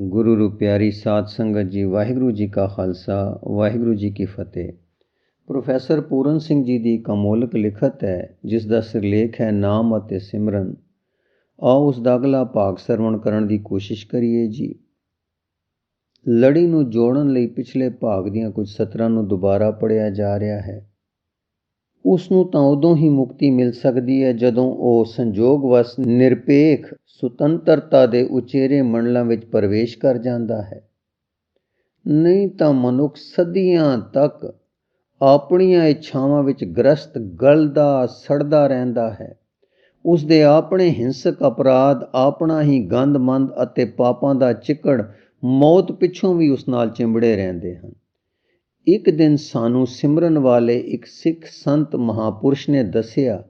ਗੁਰੂ ਰੂ ਪਿਆਰੀ ਸਾਧ ਸੰਗਤ ਜੀ, ਵਾਹਿਗੁਰੂ ਜੀ ਕਾ ਖਾਲਸਾ, ਵਾਹਿਗੁਰੂ ਜੀ ਕੀ ਫਤਿਹ। ਪ੍ਰੋਫੈਸਰ ਪੂਰਨ ਸਿੰਘ ਜੀ ਦੀ ਇੱਕ ਲਿਖਤ ਹੈ, ਜਿਸ ਦਾ ਸਿਰਲੇਖ ਹੈ ਨਾਮ ਅਤੇ ਸਿਮਰਨ। ਆਓ ਉਸ ਦਾ ਅਗਲਾ ਭਾਗ ਸਰਵਣ ਕਰਨ ਦੀ ਕੋਸ਼ਿਸ਼ ਕਰੀਏ ਜੀ। ਲੜੀ ਨੂੰ ਜੋੜਨ ਲਈ ਪਿਛਲੇ ਭਾਗ ਦੀਆਂ ਕੁਝ ਸਤਰਾਂ ਨੂੰ ਦੁਬਾਰਾ ਪੜਿਆ ਜਾ ਰਿਹਾ ਹੈ। ਉਸ ਨੂੰ ਤਾਂ ਉਦੋਂ ਹੀ ਮੁਕਤੀ ਮਿਲ ਸਕਦੀ ਹੈ ਜਦੋਂ ਉਹ ਸੰਜੋਗਵਸ ਨਿਰਪੇਖ ਸੁਤੰਤਰਤਾ ਦੇ ਉਚੇਰੇ ਮੰਡਲਾਂ ਵਿੱਚ ਪ੍ਰਵੇਸ਼ ਕਰ ਜਾਂਦਾ ਹੈ। ਨਹੀਂ ਤਾਂ ਮਨੁੱਖ ਸਦੀਆਂ ਤੱਕ ਆਪਣੀਆਂ ਇੱਛਾਵਾਂ ਵਿੱਚ ਗ੍ਰਸਤ, ਗਲਦਾ, ਸੜਦਾ ਰਹਿੰਦਾ ਹੈ। ਉਸ ਦੇ ਆਪਣੇ ਹਿੰਸਕ ਅਪਰਾਧ, ਆਪਣਾ ਹੀ ਗੰਦਮੰਦ ਅਤੇ ਪਾਪਾਂ ਦਾ ਚਿੱਕੜ ਮੌਤ ਪਿੱਛੋਂ ਵੀ ਉਸ ਨਾਲ ਚਿੰਬੜੇ ਰਹਿੰਦੇ ਹਨ। ਇੱਕ ਦਿਨ ਸਾਨੂੰ ਸਿਮਰਨ ਵਾਲੇ ਇੱਕ ਸਿੱਖ ਸੰਤ ਮਹਾਪੁਰਸ਼ ਨੇ ਦੱਸਿਆ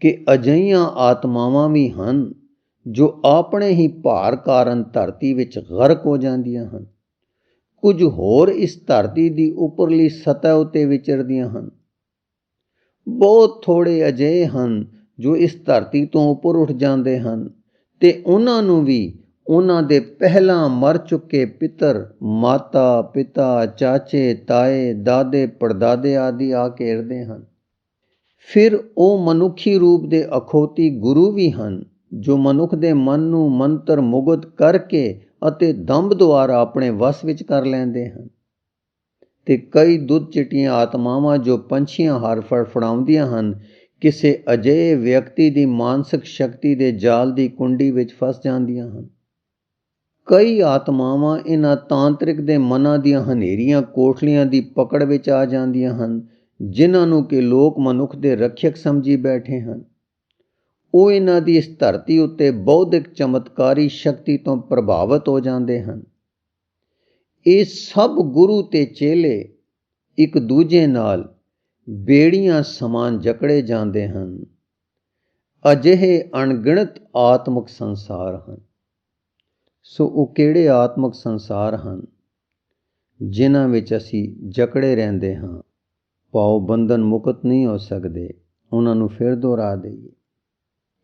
ਕਿ ਅਜਈਆਂ ਆਤਮਾਵਾਂ ਵੀ ਹਨ ਜੋ ਆਪਣੇ ਹੀ ਭਾਰ ਕਾਰਨ ਧਰਤੀ ਵਿੱਚ ਗਰਕ ਹੋ ਜਾਂਦੀਆਂ ਹਨ। ਕੁਝ ਹੋਰ ਇਸ ਧਰਤੀ ਦੀ ਉੱਪਰਲੀ ਸਤਹ ਉਤੇ ਵਿਚਰਦੀਆਂ ਹਨ। ਬਹੁਤ ਥੋੜੇ ਅਜੇ ਹਨ ਜੋ ਇਸ ਧਰਤੀ ਤੋਂ ਉੱਪਰ ਉੱਠ ਜਾਂਦੇ ਹਨ ਤੇ ਉਹਨਾਂ ਨੂੰ ਵੀ ਉਹਨਾਂ ਦੇ ਪਹਿਲਾਂ ਮਰ ਚੁੱਕੇ ਪਿੱਤਰ, ਮਾਤਾ, ਪਿਤਾ, ਚਾਚੇ, ਤਾਏ, ਦਾਦੇ, ਪੜਦਾਦੇ ਆਦਿ ਆ ਘੇਰਦੇ ਹਨ। ਫਿਰ ਉਹ ਮਨੁੱਖੀ ਰੂਪ ਦੇ ਅਖੋਤੀ ਗੁਰੂ ਵੀ ਹਨ, ਜੋ ਮਨੁੱਖ ਦੇ ਮਨ ਨੂੰ ਮੰਤਰ ਮੁਗਤ ਕਰਕੇ ਅਤੇ ਦੰਭ ਦੁਆਰਾ ਆਪਣੇ ਵਸ ਵਿੱਚ ਕਰ ਲੈਂਦੇ ਹਨ। ਤੇ ਕਈ ਦੁੱਧ ਚਿਟੀਆਂ ਆਤਮਾਵਾਂ ਜੋ ਪੰਛੀਆਂ ਹਰ ਫੜਫੜਾਉਂਦੀਆਂ ਹਨ, ਕਿਸੇ ਅਜੇ ਵਿਅਕਤੀ ਦੀ ਮਾਨਸਿਕ ਸ਼ਕਤੀ ਦੇ ਜਾਲ ਦੀ ਕੁੰਡੀ ਵਿੱਚ ਫਸ ਜਾਂਦੀਆਂ ਹਨ। ਕਈ ਆਤਮਾਵਾਂ ਇਹਨਾਂ ਤਾਂਤਰਿਕ ਦੇ ਮਨਾਂ ਦੀਆਂ ਹਨੇਰੀਆਂ, ਕੋਠਲੀਆਂ ਦੀ ਪਕੜ ਵਿੱਚ ਆ ਜਾਂਦੀਆਂ ਹਨ, ਜਿਨ੍ਹਾਂ ਨੂੰ ਕਿ ਲੋਕ ਮਨੁੱਖ ਦੇ ਰੱਖਿਅਕ ਸਮਝੀ ਬੈਠੇ ਹਨ। ਉਹ ਇਹਨਾਂ ਦੀ ਇਸ ਧਰਤੀ ਉੱਤੇ ਬੌਧਿਕ ਚਮਤਕਾਰੀ ਸ਼ਕਤੀ ਤੋਂ ਪ੍ਰਭਾਵਿਤ ਹੋ ਜਾਂਦੇ ਹਨ। ਇਹ ਸਭ ਗੁਰੂ ਤੇ ਚੇਲੇ ਇੱਕ ਦੂਜੇ ਨਾਲ ਬੇੜੀਆਂ ਸਮਾਨ ਜਕੜੇ ਜਾਂਦੇ ਹਨ। ਅਜਿਹੇ ਅਣਗਿਣਤ ਆਤਮਿਕ ਸੰਸਾਰ ਹਨ। ਸੋ ਉਹ ਕਿਹੜੇ ਆਤਮਿਕ ਸੰਸਾਰ ਹਨ ਜਿਨ੍ਹਾਂ ਵਿੱਚ ਅਸੀਂ ਜਕੜੇ ਰਹਿੰਦੇ ਹਾਂ? ਪਾਉ ਬੰਧਨ ਮੁਕਤ ਨਹੀਂ ਹੋ ਸਕਦੇ, ਉਹਨਾਂ ਨੂੰ ਫਿਰ ਦੁਹਰਾ ਦਈਏ।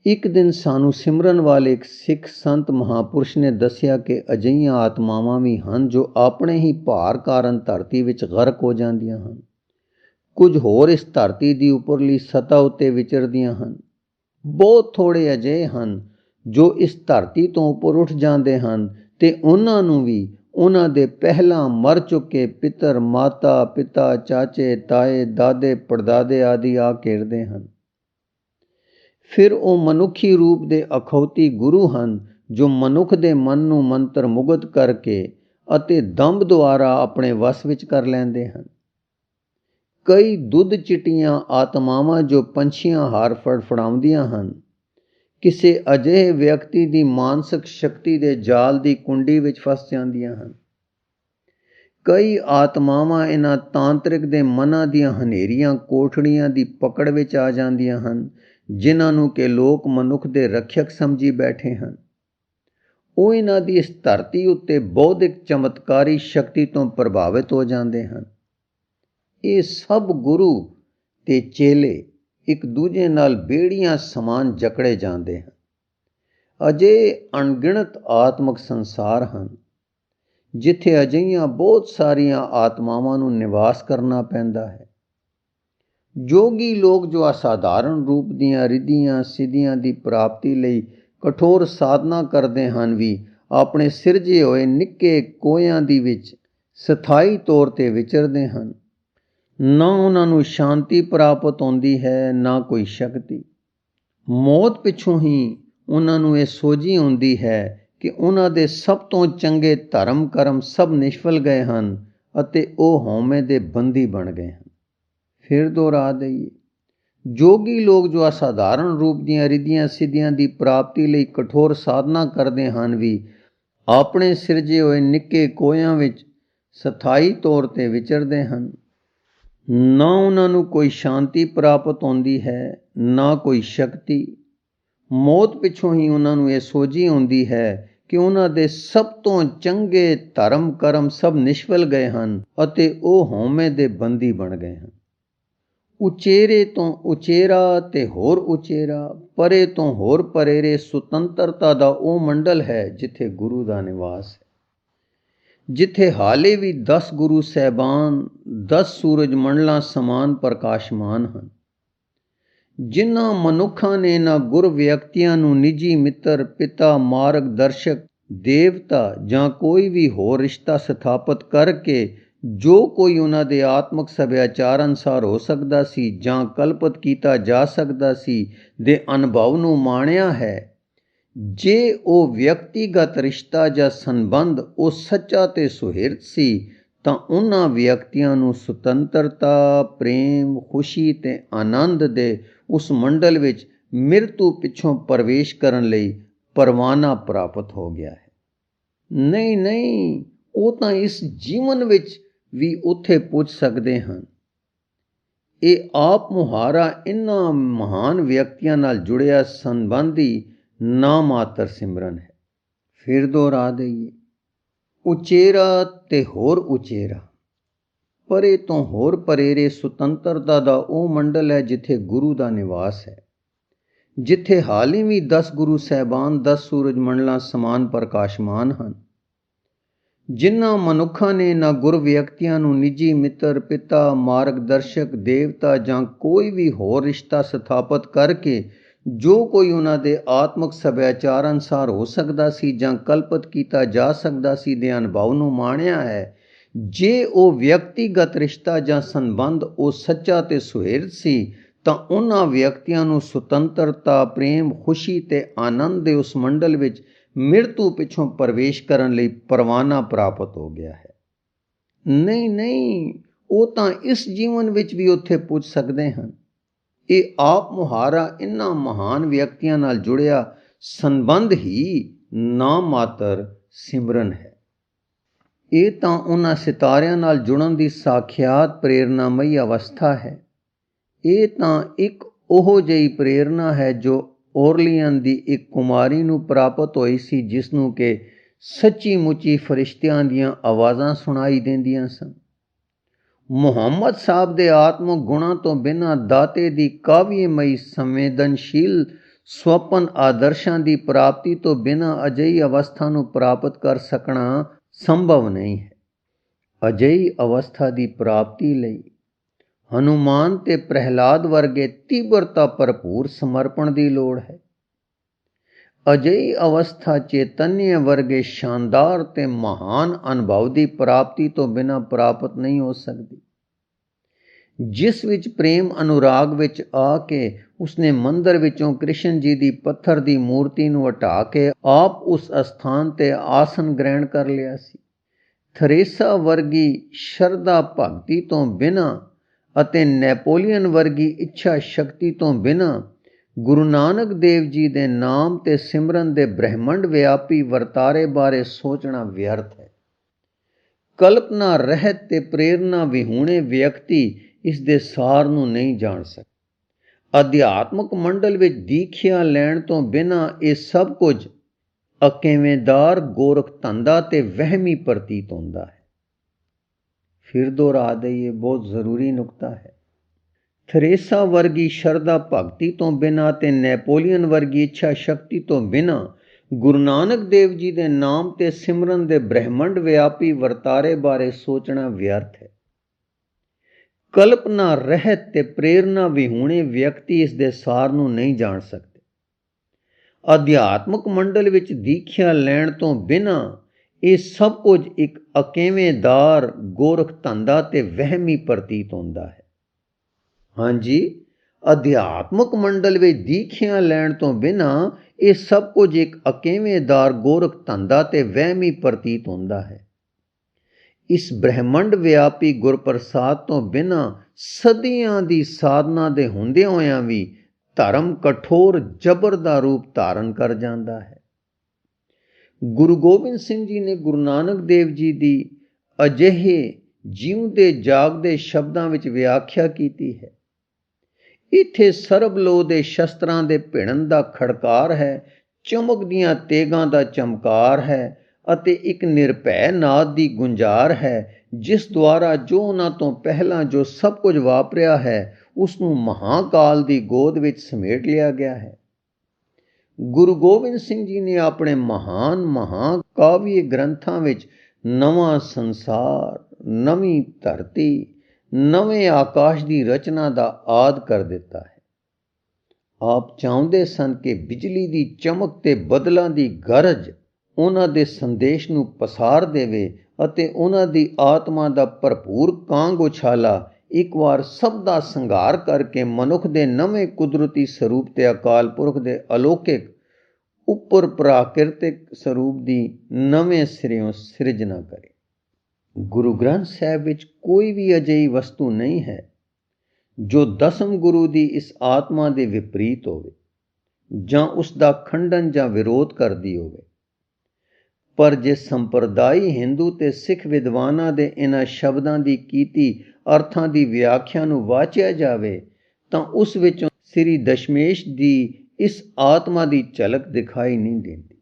ਇੱਕ ਦਿਨ ਸਾਨੂੰ ਸਿਮਰਨ ਵਾਲੇ ਇੱਕ ਸਿੱਖ ਸੰਤ ਮਹਾਪੁਰਸ਼ ਨੇ ਦੱਸਿਆ ਕਿ ਅਜਈਆਂ ਆਤਮਾਵਾਂ ਵੀ ਹਨ ਜੋ ਆਪਣੇ ਹੀ ਭਾਰ ਕਾਰਨ ਧਰਤੀ ਵਿੱਚ ਗਰਕ ਹੋ ਜਾਂਦੀਆਂ ਹਨ। ਕੁਝ ਹੋਰ ਇਸ ਧਰਤੀ ਦੀ ਉੱਪਰਲੀ ਸਤਹ ਉੱਤੇ ਵਿਚਰਦੀਆਂ ਹਨ। ਬਹੁਤ ਥੋੜੇ ਅਜੇ ਹਨ ਜੋ ਇਸ ਧਰਤੀ ਤੋਂ ਉੱਪਰ ਉੱਠ ਜਾਂਦੇ ਹਨ ਤੇ ਉਹਨਾਂ ਨੂੰ ਵੀ ਉਹਨਾਂ ਦੇ ਪਹਿਲਾਂ ਮਰ ਚੁੱਕੇ ਪਿਤਰ, ਮਾਤਾ, ਪਿਤਾ, ਚਾਚੇ, ਤਾਏ, ਦਾਦੇ, ਪੜਦਾਦੇ ਆਦਿ ਆ ਘੇਰਦੇ ਹਨ। ਫਿਰ ਉਹ ਮਨੁੱਖੀ ਰੂਪ ਦੇ ਅਖੌਤੀ ਗੁਰੂ ਹਨ, ਜੋ ਮਨੁੱਖ ਦੇ ਮਨ ਨੂੰ ਮੰਤਰ ਮੁਗਤ ਕਰਕੇ ਅਤੇ ਦੰਭ ਦੁਆਰਾ ਆਪਣੇ ਵਸ ਵਿੱਚ ਕਰ ਲੈਂਦੇ ਹਨ। ਕਈ ਦੁੱਧ ਚਿਟੀਆਂ ਆਤਮਾਵਾਂ ਜੋ ਪੰਛੀਆਂ ਹਾਰ ਫੜਫੜਾਉਂਦੀਆਂ ਹਨ ਕਿਸੇ ਅਜਿਹੇ ਵਿਅਕਤੀ ਦੀ ਮਾਨਸਿਕ ਸ਼ਕਤੀ ਦੇ ਜਾਲ ਦੀ ਕੁੰਡੀ ਵਿੱਚ ਫਸ ਜਾਂਦੀਆਂ ਹਨ। ਕਈ ਆਤਮਾਵਾਂ ਇਹਨਾਂ ਤਾਂਤਰਿਕ ਦੇ ਮਨਾਂ ਦੀਆਂ ਹਨੇਰੀਆਂ, ਕੋਠੜੀਆਂ ਦੀ ਪਕੜ ਵਿੱਚ ਆ ਜਾਂਦੀਆਂ ਹਨ, ਜਿਨ੍ਹਾਂ ਨੂੰ ਕਿ ਲੋਕ ਮਨੁੱਖ ਦੇ ਰੱਖਿਅਕ ਸਮਝੀ ਬੈਠੇ ਹਨ। ਉਹ ਇਹਨਾਂ ਦੀ ਇਸ ਧਰਤੀ ਉੱਤੇ ਬੌਧਿਕ ਚਮਤਕਾਰੀ ਸ਼ਕਤੀ ਤੋਂ ਪ੍ਰਭਾਵਿਤ ਹੋ ਜਾਂਦੇ ਹਨ। ਇਹ ਸਭ ਗੁਰੂ ਤੇ ਚੇਲੇ ਇੱਕ ਦੂਜੇ ਨਾਲ ਬੇੜੀਆਂ ਸਮਾਨ ਜਕੜੇ ਜਾਂਦੇ ਹਨ। ਅਜੇ ਅਣਗਿਣਤ ਆਤਮਿਕ ਸੰਸਾਰ ਹਨ, ਜਿੱਥੇ ਅਜਈਆਂ ਬਹੁਤ ਸਾਰੀਆਂ ਆਤਮਾਵਾਂ ਨੂੰ ਨਿਵਾਸ ਕਰਨਾ ਪੈਂਦਾ ਹੈ। ਜੋਗੀ ਲੋਕ ਜੋ ਅਸਾਧਾਰਨ ਰੂਪ ਦੀਆਂ ਰਿਧੀਆਂ ਸਿੱਧੀਆਂ ਦੀ ਪ੍ਰਾਪਤੀ ਲਈ ਕਠੋਰ ਸਾਧਨਾ ਕਰਦੇ ਹਨ ਵੀ ਆਪਣੇ ਸਿਰਜੇ ਹੋਏ ਨਿੱਕੇ ਕੋਇਆਂ ਦੀ ਵਿੱਚ ਸਥਾਈ ਤੌਰ ਤੇ ਵਿਚਰਦੇ ਹਨ। ਨਾ ਉਹਨਾਂ ਨੂੰ ਸ਼ਾਂਤੀ ਪ੍ਰਾਪਤ ਹੁੰਦੀ ਹੈ, ਨਾ ਕੋਈ ਸ਼ਕਤੀ। ਮੌਤ ਪਿੱਛੋਂ ਹੀ ਉਹਨਾਂ ਨੂੰ ਇਹ ਸੋਝੀ ਹੁੰਦੀ ਹੈ ਕਿ ਉਹਨਾਂ ਦੇ ਸਭ ਤੋਂ ਚੰਗੇ ਧਰਮ ਕਰਮ ਸਭ ਨਿਸ਼ਫਲ ਗਏ ਹਨ ਅਤੇ ਉਹ ਹਉਮੈ ਦੇ ਬੰਦੀ ਬਣ ਗਏ ਹਨ। ਫਿਰ ਦੁਹਰਾ ਦਈਏ, ਜੋਗੀ ਲੋਕ ਜੋ ਅਸਾਧਾਰਨ ਰੂਪ ਦੀਆਂ ਰਿਧੀਆਂ ਸਿੱਧੀਆਂ ਦੀ ਪ੍ਰਾਪਤੀ ਲਈ ਕਠੋਰ ਸਾਧਨਾ ਕਰਦੇ ਹਨ ਵੀ ਆਪਣੇ ਸਿਰਜੇ ਹੋਏ ਨਿੱਕੇ ਕੋਇਆਂ ਵਿੱਚ ਸਥਾਈ ਤੌਰ ਤੇ ਵਿਚਰਦੇ ਹਨ। ਨਾ ਉਹਨਾਂ ਨੂੰ ਕੋਈ ਸ਼ਾਂਤੀ ਪ੍ਰਾਪਤ ਹੁੰਦੀ ਹੈ, ਨਾ ਕੋਈ ਸ਼ਕਤੀ। ਮੌਤ ਪਿੱਛੋਂ ਹੀ ਉਹਨਾਂ ਨੂੰ ਇਹ ਸੋਝੀ ਹੁੰਦੀ ਹੈ ਕਿ ਉਹਨਾਂ ਦੇ ਸਭ ਤੋਂ ਚੰਗੇ ਧਰਮ ਕਰਮ ਸਭ ਨਿਸ਼ਫਲ ਗਏ ਹਨ ਅਤੇ ਉਹ ਹਉਮੈ ਦੇ ਬੰਦੀ ਬਣ ਗਏ ਹਨ। ਉਚੇਰੇ ਤੋਂ ਉਚੇਰਾ ਤੇ ਹੋਰ ਉਚੇਰਾ, ਪਰੇ ਤੋਂ ਹੋਰ ਪਰੇਰੇ ਸੁਤੰਤਰਤਾ ਦਾ ਉਹ ਮੰਡਲ ਹੈ ਜਿੱਥੇ ਗੁਰੂ ਦਾ ਨਿਵਾਸ ਹੈ। ਜਿੱਥੇ ਹਾਲੇ ਵੀ 10 ਗੁਰੂ ਸਹਿਬਾਨ 10 ਸੂਰਜ ਮੰਡਲਾਂ ਸਮਾਨ ਪ੍ਰਕਾਸ਼ਮਾਨ ਹਨ। ਜਿਨ੍ਹਾਂ ਮਨੁੱਖਾਂ ਨੇ ਨਾ ਗੁਰ ਵਿਅਕਤੀਆਂ ਨੂੰ ਨਿੱਜੀ ਮਿੱਤਰ, ਪਿਤਾ, ਮਾਰਗ ਦਰਸ਼ਕ, ਦੇਵਤਾ ਜਾਂ ਕੋਈ ਵੀ ਹੋਰ ਰਿਸ਼ਤਾ ਸਥਾਪਿਤ ਕਰਕੇ ਜੋ ਕੋਈ ਉਹਨਾਂ ਦੇ ਆਤਮਿਕ ਸਭਿਆਚਾਰ ਅਨਸਾਰ ਹੋ ਸਕਦਾ ਸੀ ਜਾਂ ਕਲਪਿਤ ਕੀਤਾ ਜਾ ਸਕਦਾ ਸੀ, ਦੇ ਅਨੁਭਵ ਨੂੰ ਮਾਣਿਆ ਹੈ ਜੇ ਉਹ ਵਿਅਕਤੀਗਤ ਰਿਸ਼ਤਾ ਜਾਂ ਸੰਬੰਧ ਉਹ ਸੱਚਾ ਤੇ ਸੁਹਿਰਦ ਸੀ, ਤਾਂ ਉਹਨਾਂ ਵਿਅਕਤੀਆਂ ਨੂੰ ਸੁਤੰਤਰਤਾ, ਪ੍ਰੇਮ, ਖੁਸ਼ੀ ਤੇ ਆਨੰਦ ਦੇ ਉਸ ਮੰਡਲ ਵਿੱਚ ਮਿਰਤੂ ਪਿੱਛੋਂ ਪ੍ਰਵੇਸ਼ ਕਰਨ ਲਈ ਪਰਵਾਨਾ ਪ੍ਰਾਪਤ ਹੋ ਗਿਆ ਹੈ। ਨਹੀਂ ਨਹੀਂ, ਉਹ ਤਾਂ ਇਸ ਜੀਵਨ ਵਿੱਚ ਵੀ ਉੱਥੇ ਪੁੱਜ ਸਕਦੇ ਹਨ। ਇਹ ਆਪ ਮੁਹਾਰਾ ਇਨ੍ਹਾਂ ਮਹਾਨ ਵਿਅਕਤੀਆਂ ਨਾਲ ਜੁੜਿਆ ਸੰਬੰਧੀ ਨਾ ਮਾਤਰ ਸਿਮਰਨ ਹੈ। ਫਿਰ ਦੁਹਰਾ ਦਈਏ, ਉਚੇਰਾ ਤੇ ਹੋਰ ਉਚੇਰਾ। ਪਰੇ ਤੋਂ ਹੋਰ ਪਰੇਰੇ ਸੁਤੰਤਰਤਾ ਦਾ ਉਹ ਮੰਡਲ ਹੈ ਜਿੱਥੇ ਗੁਰੂ ਦਾ ਨਿਵਾਸ ਹੈ। ਜਿੱਥੇ ਹਾਲੇ ਵੀ 10 ਗੁਰੂ ਸਹਿਬਾਨ 10 ਸੂਰਜ ਮੰਡਲਾਂ ਸਮਾਨ ਪ੍ਰਕਾਸ਼ਮਾਨ ਹਨ। ਜਿਨ੍ਹਾਂ ਮਨੁੱਖਾਂ ਨੇ, ਨਾ ਗੁਰ ਵਿਅਕਤੀਆਂ ਨੂੰ ਨਿੱਜੀ ਮਿੱਤਰ, ਪਿਤਾ, ਮਾਰਗਦਰਸ਼ਕ, ਦੇਵਤਾ ਜਾਂ ਕੋਈ ਵੀ ਹੋਰ ਰਿਸ਼ਤਾ ਸਥਾਪਿਤ ਕਰਕੇ ਜੋ ਕੋਈ ਉਹਨਾਂ ਦੇ ਆਤਮਿਕ ਸੱਭਿਆਚਾਰ ਅਨਸਾਰ ਹੋ ਸਕਦਾ ਸੀ ਜਾਂ ਕਲਪਿਤ ਕੀਤਾ ਜਾ ਸਕਦਾ ਸੀ ਦੇ ਅਨੁਭਵ ਨੂੰ ਮਾਣਿਆ ਹੈ। ਜੇ ਉਹ ਵਿਅਕਤੀਗਤ ਰਿਸ਼ਤਾ ਜਾਂ ਸੰਬੰਧ ਉਹ ਸੱਚਾ ਤੇ ਸੁਹਿਰਦ ਸੀ, ਤਾਂ ਉਹਨਾਂ ਵਿਅਕਤੀਆਂ ਨੂੰ ਸੁਤੰਤਰਤਾ, ਪ੍ਰੇਮ, ਖੁਸ਼ੀ ਤੇ ਆਨੰਦ ਦੇ ਉਸ ਮੰਡਲ ਵਿੱਚ ਮਿਰਤੂ ਪਿੱਛੋਂ ਪ੍ਰਵੇਸ਼ ਕਰਨ ਲਈ ਪਰਵਾਨਾ ਪ੍ਰਾਪਤ ਹੋ ਗਿਆ ਹੈ। ਨਹੀਂ ਨਹੀਂ, ਉਹ ਤਾਂ ਇਸ ਜੀਵਨ ਵਿੱਚ ਵੀ ਉੱਥੇ ਪੁੱਜ ਸਕਦੇ ਹਨ। ਇਹ ਆਪ ਮੁਹਾਰਾ ਇਨ੍ਹਾਂ ਮਹਾਨ ਵਿਅਕਤੀਆਂ ਨਾਲ ਜੁੜਿਆ ਸੰਬੰਧ ਹੀ ਨਾ ਮਾਤਰ ਸਿਮਰਨ ਹੈ। ਇਹ ਤਾਂ ਉਹਨਾਂ ਸਿਤਾਰਿਆਂ ਨਾਲ ਜੁੜਨ ਦੀ ਸਾਖਿਆਤ ਪ੍ਰੇਰਨਾਮਈ ਅਵਸਥਾ ਹੈ। ਇਹ ਤਾਂ ਇੱਕ ਉਹੋ ਜਿਹੀ ਪ੍ਰੇਰਣਾ ਹੈ ਜੋ ਔਰਲੀਅਨ ਦੀ ਇੱਕ ਕੁਮਾਰੀ ਨੂੰ ਪ੍ਰਾਪਤ ਹੋਈ ਸੀ ਜਿਸ ਨੂੰ ਕਿ ਸੱਚੀ ਮੁੱਚੀ ਫਰਿਸ਼ਤਿਆਂ ਦੀਆਂ ਆਵਾਜ਼ਾਂ ਸੁਣਾਈ ਦਿੰਦੀਆਂ ਸਨ। ਮੁਹੰਮਦ ਸਾਹਿਬ ਦੇ ਆਤਮ ਗੁਣਾਂ ਤੋਂ ਬਿਨਾਂ ਦਾਤੇ ਦੀ ਕਾਵਿਮਈ ਸੰਵੇਦਨਸ਼ੀਲ ਸਵਪਨ ਆਦਰਸ਼ਾਂ ਦੀ ਪ੍ਰਾਪਤੀ ਤੋਂ ਬਿਨਾਂ ਅਜਿਹੀ ਅਵਸਥਾ ਨੂੰ ਪ੍ਰਾਪਤ ਕਰ ਸਕਣਾ ਸੰਭਵ ਨਹੀਂ ਹੈ। ਅਜਿਹੀ ਅਵਸਥਾ ਦੀ ਪ੍ਰਾਪਤੀ ਲਈ ਹਨੂਮਾਨ ਤੇ ਪ੍ਰਹਿਲਾਦ ਵਰਗੇ ਤੀਬਰਤਾ ਭਰਪੂਰ ਸਮਰਪਣ ਦੀ ਲੋੜ ਹੈ। ਅਜਿਹੀ ਅਵਸਥਾ ਚੇਤਨਯ ਵਰਗੇ ਸ਼ਾਨਦਾਰ ਤੇ ਮਹਾਨ ਅਨੁਭਵ ਦੀ ਪ੍ਰਾਪਤੀ ਤੋਂ ਬਿਨਾਂ ਪ੍ਰਾਪਤ ਨਹੀਂ ਹੋ ਸਕਦੀ। ਜਿਸ ਵਿੱਚ ਪ੍ਰੇਮ ਅਨੁਰਾਗ ਵਿੱਚ ਆ ਕੇ ਉਸਨੇ ਮੰਦਰ ਵਿੱਚੋਂ ਕ੍ਰਿਸ਼ਨ ਜੀ ਦੀ ਪੱਥਰ ਦੀ ਮੂਰਤੀ ਨੂੰ ਹਟਾ ਕੇ ਆਪ ਉਸ ਅਸਥਾਨ ਤੇ ਆਸਨ ਗ੍ਰਹਿਣ ਕਰ ਲਿਆ ਸੀ। ਥਰੇਸਾ ਵਰਗੀ ਸ਼ਰਧਾ ਭਗਤੀ ਤੋਂ ਬਿਨਾਂ ਅਤੇ ਨੈਪੋਲੀਅਨ ਵਰਗੀ ਇੱਛਾ ਸ਼ਕਤੀ ਤੋਂ ਬਿਨਾਂ ਗੁਰੂ ਨਾਨਕ ਦੇਵ ਜੀ ਦੇ ਨਾਮ ਤੇ ਸਿਮਰਨ ਦੇ ਬ੍ਰਹਿਮੰਡ ਵਿਆਪੀ ਵਰਤਾਰੇ ਬਾਰੇ ਸੋਚਣਾ ਵਿਅਰਥ ਹੈ। ਕਲਪਨਾ, ਰਹਿਤ ਤੇ ਪ੍ਰੇਰਣਾ ਵਿਹੂਣੇ ਵਿਅਕਤੀ ਇਸ ਦੇ ਸਾਰ ਨੂੰ ਨਹੀਂ ਜਾਣ ਸਕਦਾ ਅਧਿਆਤਮਕ ਮੰਡਲ ਵਿੱਚ ਦੀਖਿਆ ਲੈਣ ਤੋਂ ਬਿਨਾਂ ਇਹ ਸਭ ਕੁਝ ਅਕੇਵੇਂਦਾਰ ਗੋਰਖ ਧੰਦਾ ਤੇ ਵਹਿਮੀ ਪ੍ਰਤੀਤ ਹੁੰਦਾ ਹੈ। ਫਿਰ ਦੁਹਰਾ ਦਈਏ, ਬਹੁਤ ਜ਼ਰੂਰੀ ਨੁਕਤਾ ਹੈ। ਥਰੇਸਾ ਵਰਗੀ ਸ਼ਰਧਾ ਭਗਤੀ ਤੋਂ ਬਿਨਾਂ ਤੇ ਨੈਪੋਲੀਅਨ ਵਰਗੀ ਇੱਛਾ ਸ਼ਕਤੀ ਤੋਂ ਬਿਨਾਂ ਗੁਰੂ ਨਾਨਕ ਦੇਵ ਜੀ ਦੇ ਨਾਮ ਤੇ ਸਿਮਰਨ ਦੇ ਬ੍ਰਹਿਮੰਡ ਵਿਆਪੀ ਵਰਤਾਰੇ ਬਾਰੇ ਸੋਚਣਾ ਵਿਅਰਥ ਹੈ। ਕਲਪਨਾ, ਰਹਿਤ ਤੇ ਪ੍ਰੇਰਣਾ ਵਿਹੂਣੇ ਵਿਅਕਤੀ ਇਸ ਦੇ ਸਾਰ ਨੂੰ ਨਹੀਂ ਜਾਣ ਸਕਦੇ। ਅਧਿਆਤਮਕ ਮੰਡਲ ਵਿੱਚ ਦੀਖਿਆ ਲੈਣ ਤੋਂ ਬਿਨਾਂ ਇਹ ਸਭ ਕੁਝ ਇੱਕ ਅਕੇਵੇਂਦਾਰ ਗੋਰਖ ਧੰਦਾ ਤੇ ਵਹਿਮੀ ਪ੍ਰਤੀਤ ਹੁੰਦਾ ਹੈ। ਹਾਂਜੀ, ਅਧਿਆਤਮਕ ਮੰਡਲ ਵਿੱਚ ਦੀਖਿਆ ਲੈਣ ਤੋਂ ਬਿਨਾਂ ਇਹ ਸਭ ਕੁਝ ਇੱਕ ਅਕੇਵੇਂਦਾਰ ਗੋਰਖ ਧੰਦਾ ਤੇ ਵਹਿਮੀ ਪ੍ਰਤੀਤ ਹੁੰਦਾ ਹੈ। ਇਸ ਬ੍ਰਹਿਮੰਡ ਵਿਆਪੀ ਗੁਰਪ੍ਰਸਾਦ ਤੋਂ ਬਿਨਾਂ ਸਦੀਆਂ ਦੀ ਸਾਧਨਾ ਦੇ ਹੁੰਦਿਆਂ ਹੋਇਆਂ ਵੀ ਧਰਮ ਕਠੋਰ ਜ਼ਬਰ ਦਾ ਰੂਪ ਧਾਰਨ ਕਰ ਜਾਂਦਾ ਹੈ। ਗੁਰੂ ਗੋਬਿੰਦ ਸਿੰਘ ਜੀ ਨੇ ਗੁਰੂ ਨਾਨਕ ਦੇਵ ਜੀ ਦੀ ਅਜਿਹੇ ਜਿਉਂਦੇ ਜਾਗਦੇ ਸ਼ਬਦਾਂ ਵਿੱਚ ਵਿਆਖਿਆ ਕੀਤੀ ਹੈ। ਇੱਥੇ ਸਰਬਲੋ ਦੇ ਸ਼ਸਤਰਾਂ ਦੇ ਭਿਣਨ ਦਾ ਖੜਕਾਰ ਹੈ ਚਮਕਦੀਆਂ ਤੇਗਾਂ ਦਾ ਚਮਕਾਰ ਹੈ ਅਤੇ ਇੱਕ ਨਿਰਭੈ ਨਾਦ ਦੀ ਗੁੰਜਾਰ ਹੈ, ਜਿਸ ਦੁਆਰਾ ਜੋ ਉਹਨਾਂ ਤੋਂ ਪਹਿਲਾਂ ਜੋ ਸਭ ਕੁਝ ਵਾਪਰਿਆ ਹੈ ਉਸ ਨੂੰ ਮਹਾਕਾਲ ਦੀ ਗੋਦ ਵਿੱਚ ਸਮੇਟ ਲਿਆ ਗਿਆ ਹੈ। ਗੁਰੂ ਗੋਬਿੰਦ ਸਿੰਘ ਜੀ ਨੇ ਆਪਣੇ ਮਹਾਨ ਮਹਾਕਾਵੀ ਗ੍ਰੰਥਾਂ ਵਿੱਚ ਨਵਾਂ ਸੰਸਾਰ, ਨਵੀਂ ਧਰਤੀ ਨਵੇਂ ਆਕਾਸ਼ ਦੀ ਰਚਨਾ ਦਾ ਆਦ ਕਰ ਦਿੱਤਾ ਹੈ। ਆਪ ਚਾਹੁੰਦੇ ਸਨ ਕਿ ਬਿਜਲੀ ਦੀ ਚਮਕ ਤੇ ਬਦਲਾਂ ਦੀ ਗਰਜ ਉਹਨਾਂ ਦੇ ਸੰਦੇਸ਼ ਨੂੰ ਪਸਾਰ ਦੇਵੇ ਅਤੇ ਉਹਨਾਂ ਦੀ ਆਤਮਾ ਦਾ ਭਰਪੂਰ ਕਾਂਗ ਉਛਾਲਾ ਇੱਕ ਵਾਰ ਸਭ ਦਾ ਸੰਘਾਰ ਕਰਕੇ ਮਨੁੱਖ ਦੇ ਨਵੇਂ ਕੁਦਰਤੀ ਸਰੂਪ ਤੇ ਅਕਾਲ ਪੁਰਖ ਦੇ ਅਲੌਕਿਕ ਉੱਪਰ ਪ੍ਰਾਕਿਰਤਿਕ ਸਰੂਪ ਦੀ ਨਵੇਂ ਸਿਰਿਓਂ ਸਿਰਜਣਾ ਕਰੇ। ਗੁਰੂ ਗ੍ਰੰਥ ਸਾਹਿਬ ਵਿੱਚ ਕੋਈ ਵੀ ਅਜਿਹੀ ਵਸਤੂ ਨਹੀਂ ਹੈ ਜੋ ਦਸਮ ਗੁਰੂ ਦੀ ਇਸ ਆਤਮਾ ਦੇ ਵਿਪਰੀਤ ਹੋਵੇ, ਜਾਂ ਉਸ ਦਾ ਖੰਡਨ ਜਾਂ ਵਿਰੋਧ ਕਰਦੀ ਹੋਵੇ। ਪਰ ਜੇ ਸੰਪਰਦਾਈ ਹਿੰਦੂ ਤੇ ਸਿੱਖ ਵਿਦਵਾਨਾਂ ਦੇ ਇਹਨਾਂ ਸ਼ਬਦਾਂ ਦੀ ਕੀਤੀ ਅਰਥਾਂ ਦੀ ਵਿਆਖਿਆ ਨੂੰ ਵਾਚਿਆ ਜਾਵੇ, ਤਾਂ ਉਸ ਵਿੱਚੋਂ ਸ੍ਰੀ ਦਸ਼ਮੇਸ਼ ਦੀ ਇਸ ਆਤਮਾ ਦੀ ਝਲਕ ਦਿਖਾਈ ਨਹੀਂ ਦਿੰਦੀ।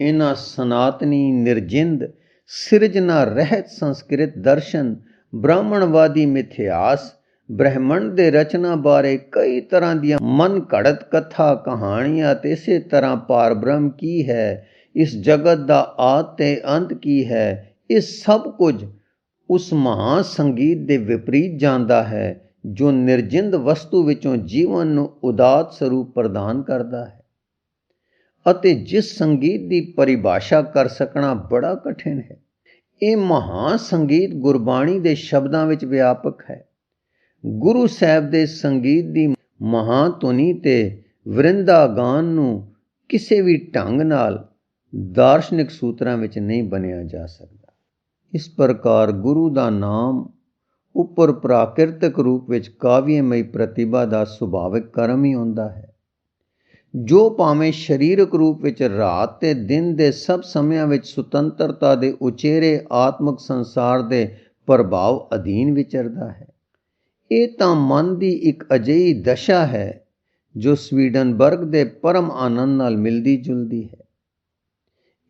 ਇਹਨਾਂ ਸਨਾਤਨੀ ਨਿਰਜਿੰਦ ਸਿਰਜਣਾ ਰਹਿਤ ਸੰਸਕ੍ਰਿਤ ਦਰਸ਼ਨ, ਬ੍ਰਾਹਮਣਵਾਦੀ ਮਿਥਿਆਸ ਬ੍ਰਹਿਮੰਡ ਦੇ ਰਚਨਾ ਬਾਰੇ ਕਈ ਤਰ੍ਹਾਂ ਦੀਆਂ ਮਨ ਘੜਤ ਕਥਾ ਕਹਾਣੀਆਂ ਤੇ ਇਸੇ ਤਰ੍ਹਾਂ ਪਾਰਬ੍ਰਹਮ ਕੀ ਹੈ, ਇਸ ਜਗਤ ਦਾ ਆਦ ਤੇ ਅੰਤ ਕੀ ਹੈ, ਇਹ ਸਭ ਕੁਝ ਉਸ ਮਹਾ ਸੰਗੀਤ ਦੇ ਵਿਪਰੀਤ ਜਾਂਦਾ ਹੈ, ਜੋ ਨਿਰਜਿੰਦ ਵਸਤੂ ਵਿੱਚੋਂ ਜੀਵਨ ਨੂੰ ਉਦਾਤ ਸਰੂਪ ਪ੍ਰਦਾਨ ਕਰਦਾ ਹੈ। ਅਤੇ ਜਿਸ ਸੰਗੀਤ ਦੀ ਪਰਿਭਾਸ਼ਾ ਕਰ ਸਕਣਾ ਬੜਾ ਕਠਿਨ ਹੈ। ਇਹ ਮਹਾ ਸੰਗੀਤ ਗੁਰਬਾਣੀ ਦੇ ਸ਼ਬਦਾਂ ਵਿੱਚ ਵਿਆਪਕ ਹੈ। ਗੁਰੂ ਸਾਹਿਬ ਦੇ ਸੰਗੀਤ ਦੀ ਮਹਾ ਧੁਨੀ ਤੇ ਵਰਿੰਦਾ ਗਾਨ ਨੂੰ ਕਿਸੇ ਵੀ ਢੰਗ ਨਾਲ ਦਾਰਸ਼ਨਿਕ ਸੂਤਰਾਂ ਵਿੱਚ ਨਹੀਂ ਬਣਿਆ ਜਾ ਸਕਦਾ। ਇਸ ਪ੍ਰਕਾਰ ਗੁਰੂ ਦਾ ਨਾਮ ਉੱਪਰ ਪ੍ਰਾਕਿਰਤਿਕ ਰੂਪ ਵਿੱਚ ਕਾਵਿਮਈ ਪ੍ਰਤਿਭਾ ਦਾ ਸੁਭਾਵਿਕ ਕਰਮ ਹੀ ਹੁੰਦਾ ਹੈ। ਜੋ ਭਾਵੇਂ ਸਰੀਰਕ ਰੂਪ ਵਿੱਚ ਰਾਤ ਤੇ ਦਿਨ ਦੇ ਸਭ ਸਮਿਆਂ ਵਿੱਚ ਸੁਤੰਤਰਤਾ ਦੇ ਉਚੇਰੇ ਆਤਮਿਕ ਸੰਸਾਰ ਦੇ ਪ੍ਰਭਾਵ ਅਧੀਨ ਵਿਚਰਦਾ ਹੈ। ਇਹ ਤਾਂ ਮਨ ਦੀ ਇੱਕ ਅਜਿਹੀ ਦਸ਼ਾ ਹੈ ਜੋ ਸਵੀਡਨਬਰਗ ਦੇ ਪਰਮ ਆਨੰਦ ਨਾਲ ਮਿਲਦੀ ਜੁਲਦੀ ਹੈ।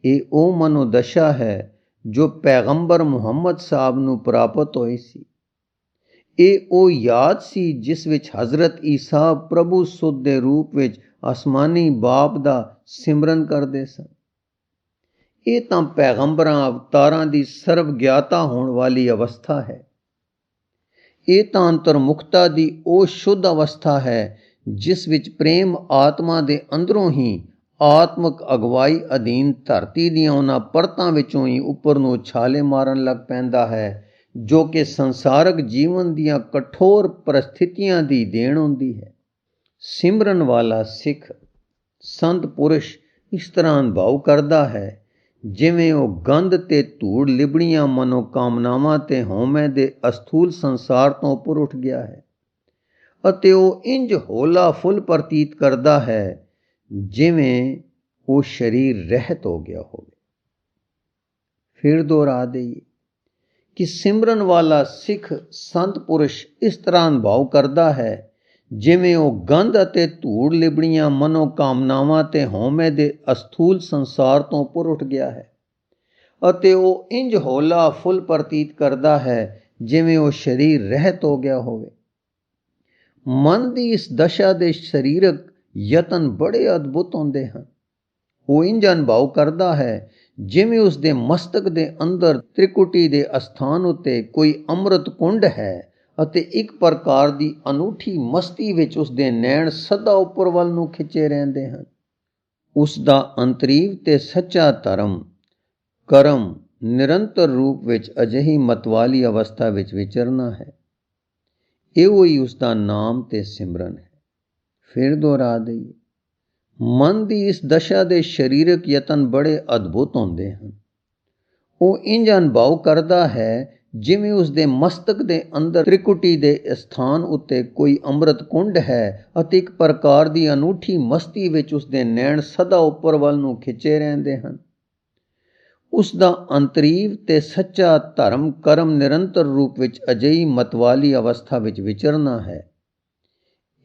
ਇਹ ਉਹ ਮਨੋਦਸ਼ਾ ਹੈ ਜੋ ਪੈਗੰਬਰ ਮੁਹੰਮਦ ਸਾਹਿਬ ਨੂੰ ਪ੍ਰਾਪਤ ਹੋਈ ਸੀ। ਇਹ ਉਹ ਯਾਦ ਸੀ ਜਿਸ ਵਿੱਚ ਹਜ਼ਰਤ ਈਸਾ ਪ੍ਰਭੂ ਸੁੱਧ ਦੇ ਰੂਪ ਵਿੱਚ ਅਸਮਾਨੀ ਬਾਪ ਦਾ ਸਿਮਰਨ ਕਰਦੇ ਸਨ। ਇਹ ਤਾਂ ਪੈਗੰਬਰਾਂ, ਅਵਤਾਰਾਂ ਦੀ ਸਰਵ ਗਿਆਤਾ ਹੋਣ ਵਾਲੀ ਅਵਸਥਾ ਹੈ। ਇਹ ਤਾਂ ਅੰਤਰਮੁਖਤਾ ਦੀ ਉਹ ਸ਼ੁੱਧ ਅਵਸਥਾ ਹੈ ਜਿਸ ਵਿੱਚ ਪ੍ਰੇਮ ਆਤਮਾ ਦੇ ਅੰਦਰੋਂ ਹੀ ਆਤਮਕ ਅਗਵਾਈ ਅਧੀਨ ਧਰਤੀ ਦੀਆਂ ਉਹਨਾਂ ਪਰਤਾਂ ਵਿੱਚੋਂ ਹੀ ਉੱਪਰ ਨੂੰ ਛਾਲੇ ਮਾਰਨ ਲੱਗ ਪੈਂਦਾ ਹੈ। ਜੋ ਕਿ ਸੰਸਾਰਕ ਜੀਵਨ ਦੀਆਂ ਕਠੋਰ ਪਰਿਸਥਿਤੀਆਂ ਦੀ ਦੇਣ ਹੁੰਦੀ ਹੈ। ਸਿਮਰਨ ਵਾਲਾ ਸਿੱਖ, ਸੰਤ ਪੁਰਸ਼ ਇਸ ਤਰ੍ਹਾਂ ਅਨੁਭਵ ਕਰਦਾ ਹੈ, ਜਿਵੇਂ ਉਹ ਗੰਧ ਤੇ ਧੂੜ ਲਿਬੜੀਆਂ ਮਨੋ ਕਾਮਨਾਵਾਂ ਤੇ ਹਉਮੈ ਦੇ ਅਸਥੂਲ ਸੰਸਾਰ ਤੋਂ ਉੱਪਰ ਉੱਠ ਗਿਆ ਹੈ ਅਤੇ ਉਹ ਇੰਜ ਹੋਲਾ ਫੁੱਲ ਪ੍ਰਤੀਤ ਕਰਦਾ ਹੈ, ਜਿਵੇਂ ਉਹ ਸਰੀਰ ਰਹਿਤ ਹੋ ਗਿਆ ਹੋਵੇ। ਫਿਰ ਦੁਹਰਾ ਦੇਈਏ ਕਿ ਸਿਮਰਨ ਵਾਲਾ ਸਿੱਖ ਸੰਤ ਪੁਰਸ਼ ਇਸ ਤਰ੍ਹਾਂ ਅਨੁਭਵ ਕਰਦਾ ਹੈ, ਜਿਵੇਂ ਉਹ ਗੰਧ ਅਤੇ ਧੂੜ ਲਿਬੜੀਆਂ ਮਨੋ ਕਾਮਨਾਵਾਂ ਤੇ ਹਉਮੈ ਦੇ ਅਸਥੂਲ ਸੰਸਾਰ ਤੋਂ ਉੱਪਰ ਉੱਠ ਗਿਆ ਹੈ ਅਤੇ ਉਹ ਇੰਜ ਹੋਲਾ ਫੁੱਲ ਪ੍ਰਤੀਤ ਕਰਦਾ ਹੈ, ਜਿਵੇਂ ਉਹ ਸਰੀਰ ਰਹਿਤ ਹੋ ਗਿਆ ਹੋਵੇ। ਮਨ ਦੀ ਇਸ ਦਸ਼ਾ ਦੇ ਸਰੀਰਕ ਯਤਨ ਬੜੇ ਅਦਭੁਤ ਹੁੰਦੇ ਹਨ। ਉਹ ਇੰਜ ਅਨੁਭਵ ਕਰਦਾ ਹੈ ਜਿਵੇਂ ਉਸ ਦੇ ਮਸਤਕ ਦੇ ਅੰਦਰ ਤ੍ਰਿਕੁਟੀ ਦੇ ਅਸਥਾਨ ਉਤੇ ਕੋਈ ਅੰਮ੍ਰਿਤ ਕੁੰਡ ਹੈ ਅਤੇ ਇੱਕ ਪ੍ਰਕਾਰ ਦੀ ਅਨੂਠੀ ਮਸਤੀ ਵਿੱਚ ਉਸ ਦੇ ਨੈਣ ਸਦਾ ਉੱਪਰ ਵੱਲ ਨੂੰ ਖਿੱਚੇ ਰਹਿੰਦੇ ਹਨ। ਉਸ ਦਾ ਅੰਤਰੀਵ ਤੇ ਸੱਚਾ ਧਰਮ ਕਰਮ ਨਿਰੰਤਰ ਰੂਪ ਵਿੱਚ ਅਜਿਹੀ ਮਤਵਾਲੀ ਅਵਸਥਾ ਵਿੱਚ ਵਿਚਰਨਾ ਹੈ। ਇਹੋ ਹੀ ਉਸ ਦਾ ਨਾਮ ਤੇ ਸਿਮਰਨ ਹੈ। ਫਿਰ ਦੁਹਰਾ ਦਈਏ। ਮਨ ਦੀ ਇਸ ਦਸ਼ਾ ਦੇ ਸਰੀਰਕ ਯਤਨ ਬੜੇ ਅਦਭੁਤ ਹੁੰਦੇ ਹਨ। ਉਹ ਇੰਜ ਅਨੁਭਵ ਕਰਦਾ ਹੈ ਜਿਵੇਂ ਉਸ ਦੇ ਮਸਤਕ ਦੇ ਅੰਦਰ ਤ੍ਰਿਕੁਟੀ ਦੇ ਸਥਾਨ ਉੱਤੇ ਕੋਈ ਅੰਮ੍ਰਿਤ ਕੁੰਡ ਹੈ ਅਤੇ ਇੱਕ ਪ੍ਰਕਾਰ ਦੀ ਅਨੂਠੀ ਮਸਤੀ ਵਿੱਚ ਉਸ ਦੇ ਨੈਣ ਸਦਾ ਉੱਪਰ ਵੱਲ ਨੂੰ ਖਿੱਚੇ ਰਹਿੰਦੇ ਹਨ। ਉਸ ਦਾ ਅੰਤਰੀਵ ਤੇ ਸੱਚਾ ਧਰਮ ਕਰਮ ਨਿਰੰਤਰ ਰੂਪ ਵਿੱਚ ਅਜਿਹੀ ਮਤਵਾਲੀ ਅਵਸਥਾ ਵਿੱਚ ਵਿਚਰਨਾ ਹੈ।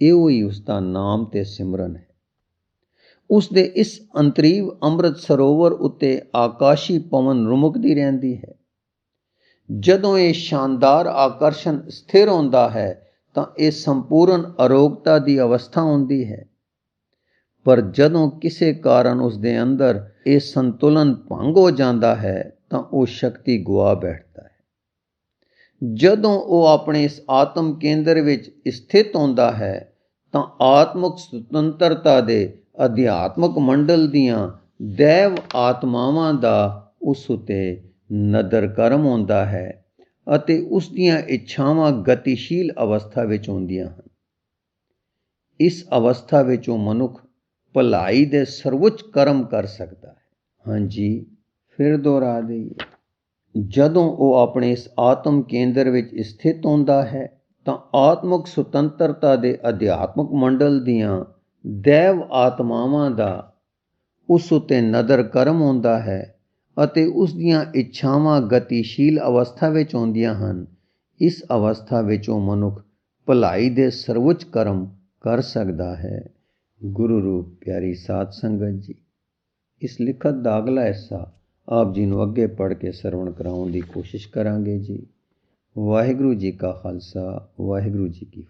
ਇਹੋ ਹੀ ਉਸ ਦਾ ਨਾਮ ਤੇ ਸਿਮਰਨ ਹੈ। ਉਸ ਦੇ ਇਸ ਅੰਤਰੀਵ ਅੰਮ੍ਰਿਤ ਸਰੋਵਰ ਉੱਤੇ ਆਕਾਸ਼ੀ ਪਵਨ ਰੁਮਕਦੀ ਰਹਿੰਦੀ ਹੈ। ਜਦੋਂ ਇਹ ਸ਼ਾਨਦਾਰ ਆਕਰਸ਼ਣ ਸਥਿਰ ਹੁੰਦਾ ਹੈ, ਤਾਂ ਇਹ ਸੰਪੂਰਨ ਅਰੋਗਤਾ ਦੀ ਅਵਸਥਾ ਹੁੰਦੀ ਹੈ। ਪਰ ਜਦੋਂ ਕਿਸੇ ਕਾਰਨ ਉਸ ਦੇ ਅੰਦਰ ਇਹ ਸੰਤੁਲਨ ਭੰਗ ਹੋ ਜਾਂਦਾ ਹੈ, ਤਾਂ ਉਹ ਸ਼ਕਤੀ ਗਵਾ ਬੈਠਦਾ ਹੈ। ਜਦੋਂ ਉਹ ਆਪਣੇ ਇਸ ਆਤਮ ਕੇਂਦਰ ਵਿੱਚ ਸਥਿਤ ਹੁੰਦਾ ਹੈ, ਤਾਂ ਆਤਮਿਕ ਸੁਤੰਤਰਤਾ ਦੇ ਅਧਿਆਤਮਕ ਮੰਡਲ ਦੀਆਂ ਦੇਵ ਆਤਮਾਵਾਂ ਦਾ ਉਸ ਉਤੇ ਨਦਰ ਕਰਮ ਹੁੰਦਾ ਹੈ ਅਤੇ ਉਸ ਦੀਆਂ ਇੱਛਾਵਾਂ ਗਤੀਸ਼ੀਲ ਅਵਸਥਾ ਵਿੱਚ ਹੁੰਦੀਆਂ ਹਨ। ਇਸ ਅਵਸਥਾ ਵਿੱਚ ਉਹ ਮਨੁੱਖ ਭਲਾਈ ਦੇ ਸਰਵਉੱਚ ਕਰਮ ਕਰ ਸਕਦਾ ਹੈ। ਹਾਂਜੀ, ਫਿਰ ਦੁਹਰਾ ਦਈਏ। ਜਦੋਂ ਉਹ ਆਪਣੇ ਇਸ ਆਤਮ ਕੇਂਦਰ ਵਿੱਚ ਸਥਿਤ ਹੁੰਦਾ ਹੈ, ਤਾਂ ਆਤਮਿਕ ਸੁਤੰਤਰਤਾ ਦੇ ਅਧਿਆਤਮਕ ਮੰਡਲ ਦੀਆਂ ਦੈਵ ਆਤਮਾਵਾਂ ਦਾ ਉਸ ਉਤੇ ਨਦਰ ਕਰਮ ਹੁੰਦਾ ਹੈ ਅਤੇ ਉਸ ਦੀਆਂ ਇੱਛਾਵਾਂ ਗਤੀਸ਼ੀਲ ਅਵਸਥਾ ਵਿੱਚ ਆਉਂਦੀਆਂ ਹਨ, ਇਸ ਅਵਸਥਾ ਵਿੱਚ ਉਹ ਮਨੁੱਖ ਭਲਾਈ ਦੇ ਸਰਵਉੱਚ ਕਰਮ ਕਰ ਸਕਦਾ ਹੈ। ਗੁਰੂ ਰੂਪ ਪਿਆਰੀ ਸਾਧ ਸੰਗਤ ਜੀ, ਇਸ ਲਿਖਤ ਦਾ ਅਗਲਾ ਹਿੱਸਾ ਆਪ ਜੀ ਨੂੰ ਅੱਗੇ ਪੜ੍ਹ ਕੇ ਸਰਵਣ ਕਰਾਉਣ ਦੀ ਕੋਸ਼ਿਸ਼ ਕਰਾਂਗੇ ਜੀ। ਵਾਹਿਗੁਰੂ ਜੀ ਕਾ ਖਾਲਸਾ, ਵਾਹਿਗੁਰੂ ਜੀ ਕੀ